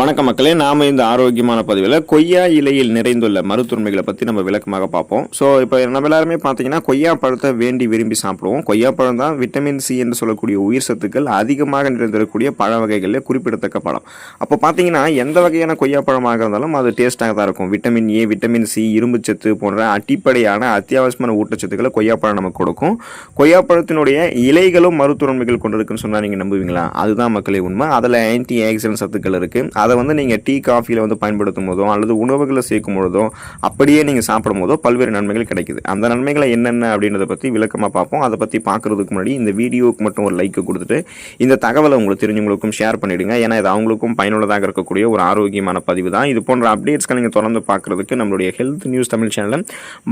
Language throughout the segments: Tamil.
வணக்க மக்களே நாம இந்த ஆரோக்கியமான பதிவில் கொய்யா இலையில் நிறைந்துள்ள மருத்துவமைகளை பற்றி நம்ம விளக்கமாக பார்ப்போம். ஸோ இப்போ நம்ம எல்லாருமே பார்த்தீங்கன்னா கொய்யா பழத்தை வேண்டி விரும்பி சாப்பிடுவோம். கொய்யா பழம் தான் விட்டமின் சி என்று சொல்லக்கூடிய உயிர் சத்துக்கள் அதிகமாக நிறைந்திருக்கக்கூடிய பழ வகைகளில் குறிப்பிடத்தக்க பழம். அப்போ பார்த்தீங்கன்னா எந்த வகையான கொய்யா பழமாக இருந்தாலும் அது டேஸ்ட்டாக தான் இருக்கும். விட்டமின் ஏ விட்டமின் சி இரும்பு சத்து போன்ற அடிப்படையான அத்தியாவசியமான ஊட்டச்சத்துக்களை கொய்யாப்பழம் நமக்கு கொடுக்கும். கொய்யாப்பழத்தினுடைய இலைகளும் மருத்துவமைகள் கொண்டிருக்குன்னு சொன்னால் நீங்கள் நம்புவீங்களா? அதுதான் மக்களே உண்மை. அதில் ஆன்டி ஆக்சிடென்ட் சத்துக்கள் இருக்குது அதை வந்து நீங்கள் டீ காஃபியில் வந்து பயன்படுத்தும் போதோ அல்லது உணவுகளை சேர்க்கும் பொழுதோ அப்படியே நீங்கள் சாப்பிடும் போதோ பல்வேறு நன்மைகள் கிடைக்குது. அந்த நன்மைகளை என்னென்ன அப்படின்றத பற்றி விளக்கமாக பார்ப்போம். அதை பற்றி பார்க்குறதுக்கு முன்னாடி இந்த வீடியோவுக்கு மட்டும் ஒரு லைக் கொடுத்துட்டு இந்த தகவலை உங்களுக்கு தெரிஞ்சவங்களுக்கும் ஷேர் பண்ணிவிடுங்க ஏன்னா இது அவங்களுக்கும் பயனுள்ளதாக இருக்கக்கூடிய ஒரு ஆரோக்கியமான பதிவு தான். இது போன்ற அப்டேட்ஸ்களை நீங்கள் தொடர்ந்து பார்க்குறதுக்கு நம்மளுடைய ஹெல்த் நியூஸ் தமிழ் சேனலை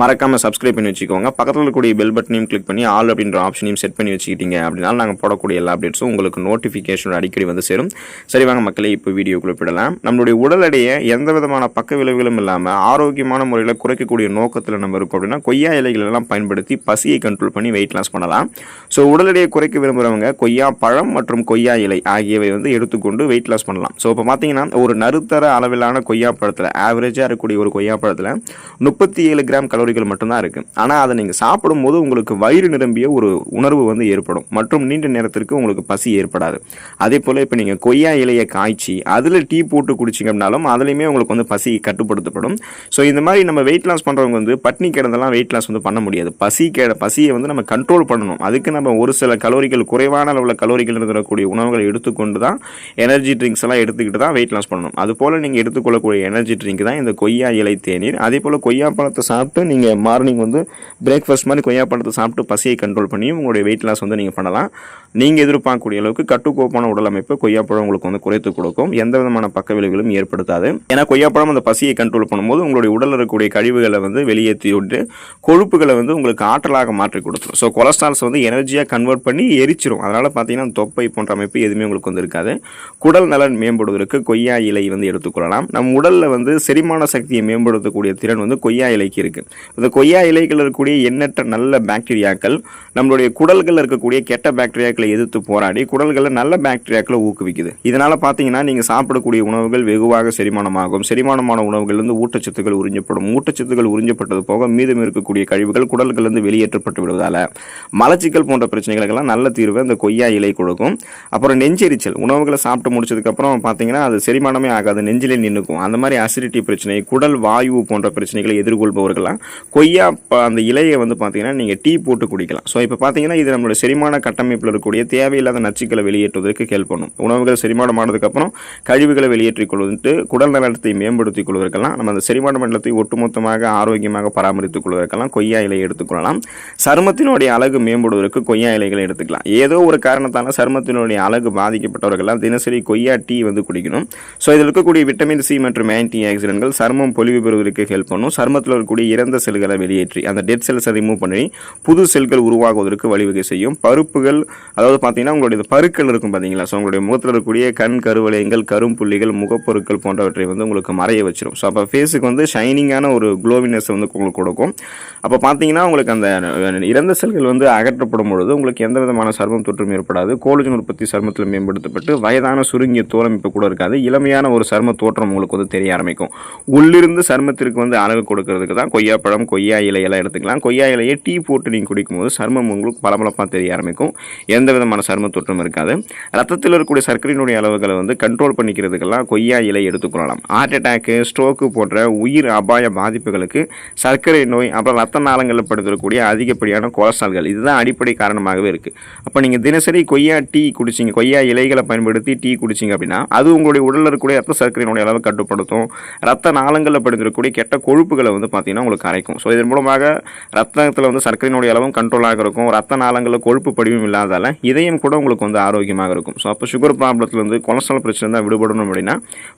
மறக்காமல் சப்ஸ்கிரைப் பண்ணி வச்சுக்கோங்க. பக்கத்தில் இருக்கக்கூடிய பெல் பட்டனையும் கிளிக் பண்ணி ஆல் அப்படின்ற ஆப்ஷனையும் செட் பண்ணி வச்சுக்கிட்டீங்க அப்படின்னாலும் நாங்கள் போடக்கூடிய எல்லா அப்டேட்ஸும் உங்களுக்கு நோட்டிஃபிகேஷன் அடிக்கடி வந்து சேரும். சரி வாங்க மக்களே இப்போ வீடியோக்குள்ள போயிடலாம் நம்மளுடைய உடல் எடையை எந்த விதமான பக்க விளைவுகளும் இல்லாமல் ஆரோக்கியமான முறையில் குறைக்கக்கூடிய நோக்கத்தில் நம்ம இருக்கோம் அப்படின்னா கொய்யா இலைகள் எல்லாம் பயன்படுத்தி பசியை கண்ட்ரோல் பண்ணி வெயிட் லாஸ் பண்ணலாம். ஸோ உடல் எடையை குறைக்க விரும்புகிறவங்க கொய்யா பழம் மற்றும் கொய்யா இலை ஆகியவை வந்து எடுத்துக்கொண்டு வெயிட் லாஸ் பண்ணலாம். ஸோ இப்போ பார்த்தீங்கன்னா ஒரு நடுத்தர அளவிலான கொய்யா பழத்தில் ஆவரேஜாக இருக்கக்கூடிய ஒரு கொய்யா பழத்தில் முப்பத்தி ஏழு கிராம் கலோரிகள் மட்டும்தான் இருக்குது ஆனால் அதை நீங்கள் சாப்பிடும்போது உங்களுக்கு வயிறு நிரம்பிய ஒரு உணர்வு வந்து ஏற்படும். மற்றும் நீண்ட நேரத்திற்கு உங்களுக்கு பசி ஏற்படாது. அதே போல் இப்போ நீங்கள் கொய்யா இலையை காய்ச்சி அதில் டீ போட்டு குடிச்சிங்க அப்படின்னாலும் அதுலேயுமே உங்களுக்கு வந்து பசி கட்டுப்படுத்தப்படும். ஸோ இந்த மாதிரி நம்ம வெயிட் லாஸ் பண்ணுறவங்க வந்து பட்னி கிடந்தெல்லாம் வெயிட் லாஸ் வந்து பண்ண முடியாது. பசி கே பசியை வந்து நம்ம கண்ட்ரோல் பண்ணணும். அதுக்கு நம்ம ஒரு சில கலோரிகள் குறைவான அளவில் கலோரிகள் இருக்கக்கூடிய உணவுகளை எடுத்துக்கொண்டு தான் எனர்ஜி ட்ரிங்க்ஸ் எல்லாம் எடுத்துக்கிட்டு தான் வெயிட் லாஸ் பண்ணணும். அது போல் நீங்கள் எடுத்துக்கொள்ளக்கூடிய எனர்ஜி ட்ரிங்க் தான் இந்த கொய்யா இலை தேநீர். அதே போல் கொய்யா பழத்தை சாப்பிட்டு நீங்கள் மார்னிங் வந்து பிரேக்ஃபாஸ்ட் மாதிரி கொய்யா பழத்தை சாப்பிட்டு பசியை கண்ட்ரோல் பண்ணி உங்களுடைய வெயிட் லாஸ் வந்து நீங்கள் பண்ணலாம். நீங்கள் எதிர்பார்க்கக்கூடிய அளவுக்கு கட்டுக்கோப்பான உடல் அமைப்பு கொய்யாப்பழம் உங்களுக்கு வந்து குறைத்து கொடுக்கும். எந்த விதமான பக்க விளைவுகளும் ஏற்படுத்தாது. ஏன்னா கொய்யாப்பழம் அந்த பசியை கண்ட்ரோல் பண்ணும்போது உங்களுடைய உடலில் இருக்கக்கூடிய கழிவுகளை வந்து வெளியேற்றி விட்டு கொழுப்புகளை வந்து உங்களுக்கு ஆற்றலாக மாற்றி கொடுத்துரும். ஸோ கொலஸ்ட்ரால்ஸ் வந்து எனர்ஜியாக கன்வெர்ட் பண்ணி எரிச்சிரும். அதனால் பார்த்தீங்கன்னா தொப்பை போன்ற அமைப்பு எதுவுமே உங்களுக்கு வந்து இருக்காது. குடல் நலன் மேம்படுவதற்கு கொய்யா இலை வந்து எடுத்துக்கொள்ளலாம். நம் உடலில் வந்து செரிமான சக்தியை மேம்படுத்தக்கூடிய திறன் வந்து கொய்யா இலைக்கு இருக்குது இந்த கொய்யா இலைகள் இருக்கக்கூடிய எண்ணற்ற நல்ல பாக்டீரியாக்கள் நம்மளுடைய குடல்களில் இருக்கக்கூடிய கெட்ட பாக்டீரியாக்களை எதிர்த்து போராடி குடல்களில் நல்ல பாக்டீரியாக்களை ஊக்குவிக்குது. இதனால் பார்த்தீங்கன்னா நீங்கள் சாப்பிடக்கூடிய உணவுகள் வெகுவாக செரிமானமாகும். செரிமானமான உணவுகள்லேருந்து ஊட்டச்சத்துக்கள் உறிஞ்சப்படும். ஊட்டச்சத்துக்கள் உறிஞ்சப்பட்டது போக மீதம் இருக்கக்கூடிய கழிவுகள் குடல்களிலிருந்து வெளியேற்றப்பட்டு விடுவதால் மலச்சிக்கல் போன்ற பிரச்சனைகளுக்கெல்லாம் நல்ல தீர்வை இந்த கொய்யா இலை கொடுக்கும். அப்புறம் நெஞ்செரிச்சல். உணவுகளை சாப்பிட்டு முடிச்சதுக்கப்புறம் பார்த்தீங்கன்னா அது செரிமானமே ஆகாது. நெஞ்சிலே நின்றுக்கும் அந்த மாதிரி அசிடிட்டி பிரச்சனை குடல் வாயு போன்ற பிரச்சனைகளை எதிர்கொள்பவர்கள்லாம் கொய்யா ப- அந்த இலையை வந்து பார்த்தீங்கன்னா நீங்கள் டீ போட்டு குடிக்கலாம். ஸோ இப்போ பார்த்தீங்கன்னா இது நம்மளோட செரிமான கட்டமைப்பில் இருக்கக்கூடிய தேவையில்லாத நச்சுக்களை வெளியேற்றுவதற்கு ஹெல்ப் பண்ணும். உணவுகள் செரிமானம் ஆனதுக்கப்புறம் கழிவுகளை வெளியேற்றிக் கொள்வதற்கு குடல் நலத்தை மேம்படுத்திக் கொள்வதற்கெல்லாம் நம்ம அந்த செரிமான மண்டலத்தை ஒட்டுமொத்தமாக ஆரோக்கியமாக பராமரித்துக் கொள்வதற்கெல்லாம் கொய்யா இலையை எடுத்துக்கொள்ளலாம் சருமத்தினுடைய அழகு மேம்படுவதற்கு கொய்யா இலைகளை எடுத்துக்கலாம். ஏதோ ஒரு காரணத்தால் சருமத்தினுடைய அழகு பாதிக்கப்பட்டவர்கள்லாம் தினசரி கொய்யா டீ வந்து குடிக்கணும். ஸோ இதில் இருக்கக்கூடிய விட்டமின் சி மற்றும் ஆன்டி ஆக்சிடென்ட்கள் சருமம் பொலிவு பெறுவதற்கு ஹெல்ப் பண்ணும். சருமத்தில் இருக்கக்கூடிய இறந்த செல்களை வெளியேற்றி அந்த டெட் செல்ஸை ரிமூவ் பண்ணி புது செல்கள் உருவாகுவதற்கு வழிவகை செய்யும். பருப்புகள் அதாவது பார்த்தீங்கன்னா உங்களுடைய பருக்கள் இருக்கும் பார்த்தீங்களா? ஸோ உங்களுடைய முகத்தில் இருக்கக்கூடிய கண் கருவளையங்கள் புள்ளிகள் முகப்பொருட்கள் போன்றவற்றை வந்து உங்களுக்கு மறைய வச்சிடும் ஸோ அப்போ ஃபேஸுக்கு வந்து ஷைனிங்கான ஒரு க்ளோவினஸ் வந்து உங்களுக்கு கொடுக்கும். அப்போ பார்த்தீங்கன்னா உங்களுக்கு அந்த இறந்த செல்கள் வந்து அகற்றப்படும் பொழுது உங்களுக்கு எந்த விதமான சர்மம் தொற்றும் ஏற்படாது. கோலஜன் உற்பத்தி சருமத்தில் மேம்படுத்தப்பட்டு வயதான சுருங்கிய தோலமைப்பு கூட இருக்காது. இளமையான ஒரு சர்ம தோற்றம் உங்களுக்கு வந்து தெரிய ஆரம்பிக்கும். உள்ளிருந்து சருமத்திற்கு வந்து அழகு கொடுக்கறதுக்கு தான் கொய்யாப்பழம் கொய்யா இலையெல்லாம் எடுத்துக்கலாம். கொய்யா இலையை டீ போட்டு நீங்கள் குடிக்கும்போது சர்மம் உங்களுக்கு பளபளப்பாக தெரிய ஆரம்பிக்கும். எந்த விதமான சரும தொற்றும் இருக்காது. ரத்தத்தில் இருக்கக்கூடிய சர்க்கரையினுடைய அளவுகளை வந்து கண்ட்ரோல் பண்ணிக்கிறது பண்ணிக்கிறதுக்கெல்லாம் கொய்யா இலை எடுத்துக்கொள்ளலாம் ஹார்ட் அட்டாக்கு ஸ்ட்ரோக்கு போன்ற உயிர் அபாய பாதிப்புகளுக்கு சர்க்கரை நோய் அப்புறம் ரத்த நாளங்களில் படுத்தக்கூடிய அதிகப்படியான கொலஸ்ட்ரால்கள். இதுதான் அடிப்படை காரணமாகவே இருக்குது அப்போ நீங்கள் தினசரி கொய்யா டீ குடிச்சிங்க கொய்யா இலைகளை பயன்படுத்தி டீ குடிச்சிங்க அப்படின்னா அது உங்களுடைய உடலில் இருக்கக்கூடிய ரத்த சர்க்கரையினுடைய அளவு கட்டுப்படுத்தும். ரத்த நாளங்களில் படுத்திருக்கக்கூடிய கெட்ட கொழுப்புகளை வந்து பார்த்தீங்கன்னா உங்களுக்கு கரைக்கும் ஸோ இதன் மூலமாக ரத்தத்தில் வந்து சர்க்கரையினுடைய அளவும் கண்ட்ரோலாக இருக்கும். ரத்த நாளங்களில் கொழுப்பு படிவும் இல்லாதால இதயம் கூட உங்களுக்கு வந்து ஆரோக்கியமாக இருக்கும். ஸோ அப்போ சுகர் ப்ராப்ளத்துலேருந்து கொலஸ்ட்ரால் பிரச்சனை தான் விடுபடணும் அப்படின்னா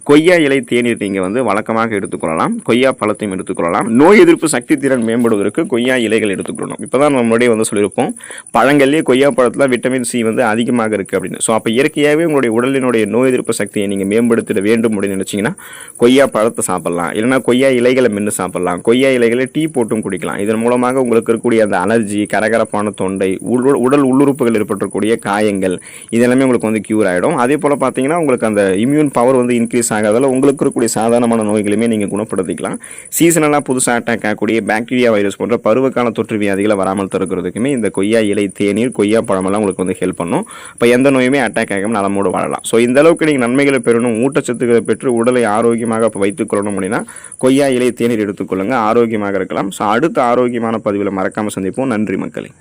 கொய்யா இலை தேநீர் நீங்கள் வந்து வழக்கமாக எடுத்துக்கொள்ளலாம். கொய்யா பழத்தையும் எடுத்துக்கொள்ளலாம். நோய் எதிர்ப்பு சக்தி திறன் மேம்படுவதற்கு கொய்யா இலைகள் எடுத்துக்கொள்ளணும். இப்போ தான் நம்மளுடைய வந்து சொல்லியிருப்போம். பழங்கள்லேயே கொய்யா பழத்தில் விட்டமின் சி வந்து அதிகமாக இருக்குது அப்படின்னு. ஸோ அப்போ இயற்கையாகவே உங்களுடைய உடலினுடைய நோய் எதிர்ப்பு சக்தியை நீங்கள் மேம்படுத்திட வேண்டும் அப்படின்னு நினச்சிங்கன்னா கொய்யா பழத்தை சாப்பிடலாம். இல்லைனா கொய்யா இலைகளை மென்று சாப்பிடலாம். கொய்யா இலைகளை டீ போட்டும் குடிக்கலாம். இதன் மூலமாக உங்களுக்கு இருக்கக்கூடிய அந்த அலர்ஜி கரகரப்பான தொண்டை உள் உடல் உள்ளுறுப்புகள் ஏற்பட்டிருக்கக்கூடிய காயங்கள் இதெல்லாமே உங்களுக்கு வந்து க்யூர் ஆகிடும் அதே போல் பார்த்தீங்கன்னா உங்களுக்கு அந்த இம்யூன் பவர் வந்து இன்க்ரீஸ் ஆகாதால உங்களுக்கு இருக்கக்கூடிய சாதாரணமான நோய்களையுமே நீங்கள் குணப்படுத்திக்கலாம். சீசனலாக புதுசாக அட்டாக் ஆகக்கூடிய பாக்டீரியா வைரஸ் போன்ற பருவகால தொற்று வியாதிகளை வராமல் தடுக்கிறதுக்குமே இந்த கொய்யா இலை தேநீர் கொய்யா பழமெல்லாம் உங்களுக்கு வந்து ஹெல்ப் பண்ணும். இப்போ எந்த நோயுமே அட்டாக் ஆகாமல் நலமோடு வாழலாம். ஸோ இந்த அளவுக்கு நீங்கள் நன்மைகளை பெறணும் ஊட்டச்சத்துக்களை பெற்று உடலை ஆரோக்கியமாக வைத்துக் கொள்ளணும் அப்படின்னா கொய்யா இலை தேநீர் எடுத்துக்கொள்ளுங்க ஆரோக்கியமாக இருக்கலாம். ஸோ அடுத்த ஆரோக்கியமான பதிவில் மறக்காமல் சந்திப்போம். நன்றி மக்களே.